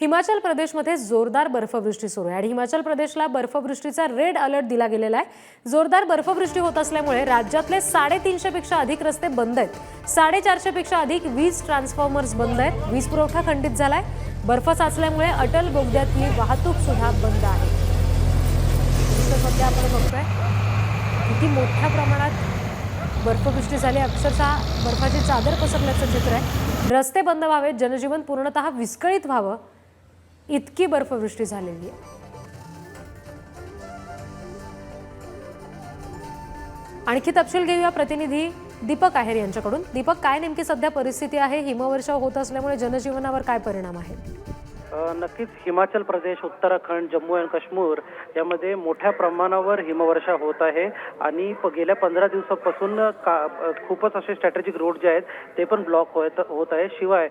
हिमाचल प्रदेशमध्ये जोरदार बर्फवृष्टी सुरू आहे. आणि हिमाचल प्रदेशला बर्फवृष्टीचा रेड अलर्ट दिला गेलेला आहे. जोरदार बर्फवृष्टी होत असल्यामुळे राज्यातले साडेतीनशेपेक्षा अधिक रस्ते बंद आहेत. साडेचारशेपेक्षा अधिक वीज ट्रान्सफॉर्मर्स बंद आहेत. वीज पुरवठा खंडित झालाय. बर्फ साचल्यामुळे अटल बोगद्यातली वाहतूक सुद्धा बंद आहे. सध्या आपण बघतोय किती मोठ्या प्रमाणात बर्फवृष्टी झाली. अक्षरशः बर्फाची चादर पसरल्याचं चित्र आहे. रस्ते बंद व्हावेत. जनजीवन पूर्णतः विस्कळीत व्हावं. इतकी बर्फवृष्टी झालेली आहे. आणखी तपशील घेऊया प्रतिनिधी दीपक आहेर यांच्याकडून. दीपक काय नेमकी सध्या परिस्थिती आहे? हिमवर्षाव होत असल्यामुळे जनजीवनावर काय परिणाम आहे नक्कीच हिमाचल प्रदेश उत्तराखंड जम्मू अँड काश्मीर यामध्ये मोठ्या प्रमाणावर हिमवर्षा होत आहे. आणि प- गेल्या पंधरा दिवसापासून का खूपच असे स्ट्रॅटेजिक रोड जे आहेत ते पण ब्लॉक होत होत आहे. शिवाय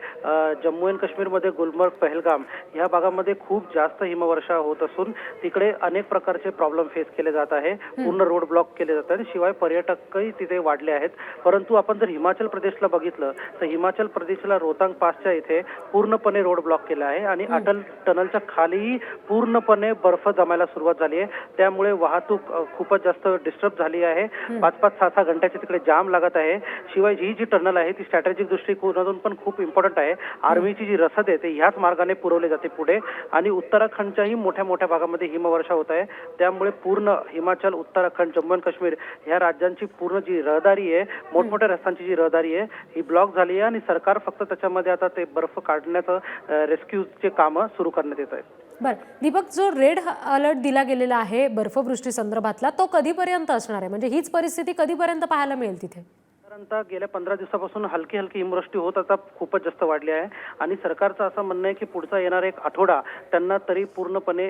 जम्मू अँड काश्मीरमध्ये गुलमर्ग पहलगाम या भागामध्ये खूप जास्त हिमवर्षा होत असून तिकडे अनेक प्रकारचे प्रॉब्लेम फेस केले जात आहे. पूर्ण रोड ब्लॉक केले जात आहेत. शिवाय पर्यटकही तिथे वाढले आहेत. परंतु आपण जर हिमाचल प्रदेशला बघितलं तर हिमाचल प्रदेशला रोहतांग पासच्या इथे पूर्णपणे रोड ब्लॉक केला आहे. आणि अटल टनलच्या खालीही पूर्णपणे बर्फ जमायला सुरुवात झाली आहे. त्यामुळे वाहतूक खूपच जास्त डिस्टर्ब झाली आहे. पाच पाच सहा सहा घंट्याचे तिकडे जाम लागत आहे. शिवाय ही जी टनल आहे ती स्ट्रॅटेजिक दृष्टिकोनातून पण खूप इम्पॉर्टंट आहे. आर्मीची जी रसद आहे ते ह्याच मार्गाने पुरवले जाते पुढे. आणि उत्तराखंडच्याही मोठ्या मोठ्या भागामध्ये हिमवर्षा होत आहे. त्यामुळे पूर्ण हिमाचल उत्तराखंड जम्मू आणि काश्मीर ह्या राज्यांची पूर्ण जी रहदारी आहे मोठमोठ्या रस्त्यांची जी रहदारी आहे ही ब्लॉक झाली आहे. आणि सरकार फक्त त्याच्यामध्ये आता ते बर्फ काढण्याचं रेस्क्यूचे कामं सुरू करण्यात येत आहेत. बरं दीपक जो रेड अलर्ट दिला गेलेला आहे बर्फवृष्टी संदर्भातला तो कधीपर्यंत असणार आहे? म्हणजे हीच परिस्थिती कधीपर्यंत पाहायला मिळेल तिथे? साधारणतः गेल्या पंधरा दिवसापासून हलकी हलकी हिमवृष्टी होत आता खूपच जास्त वाढली आहे. आणि सरकारचं असं म्हणणं आहे की पुढचा येणारा एक आठवडा त्यांना तरी पूर्णपणे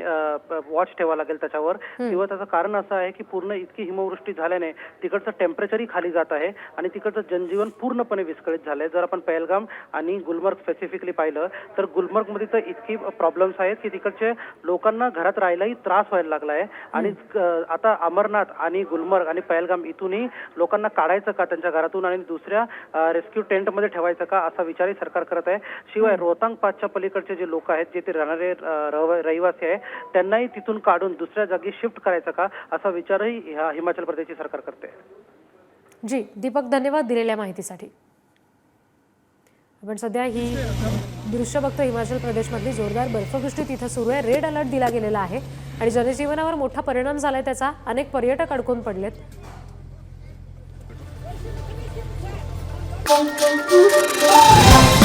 वॉच ठेवा लागेल त्याच्यावर. किंवा त्याचं कारण असं आहे की पूर्ण इतकी हिमवृष्टी झाल्याने तिकडचं टेम्परेचरही खाली जात आहे आणि तिकडचं जनजीवन पूर्णपणे विस्कळीत झालंय. जर आपण पहलगाम आणि गुलमर्ग स्पेसिफिकली पाहिलं तर गुलमर्गमध्ये तर इतकी प्रॉब्लेम्स आहेत की तिकडचे लोकांना घरात राहायलाही त्रास व्हायला लागला आहे. आणि आता अमरनाथ आणि गुलमर्ग आणि पहलगाम इथूनही लोकांना काढायचं का त्यांच्या घरातून आणि दुसऱ्या रेस्क्यू टेंटमध्ये ठेवायचं का असा विचारही सरकार करत आहे. शिवाय रोहतांग पासच्या पलीकडचे जे लोक आहेत जे ते राहणारे रहिवासी आहे त्यांनाही तिथून काढून दुसऱ्या जागी शिफ्ट करायचं का असा विचारही हिमाचल प्रदेशची सरकार करते. जी दीपक धन्यवाद दिलेल्या माहितीसाठी. आपण सध्या ही दृश्य बघतो हिमाचल प्रदेशमधली जोरदार बर्फवृष्टी तिथं सुरू आहे. रेड अलर्ट दिला गेलेला आहे. आणि जनजीवनावर मोठा परिणाम झालाय त्याचा. अनेक पर्यटक अडकून पडलेत. pom, pom, pom.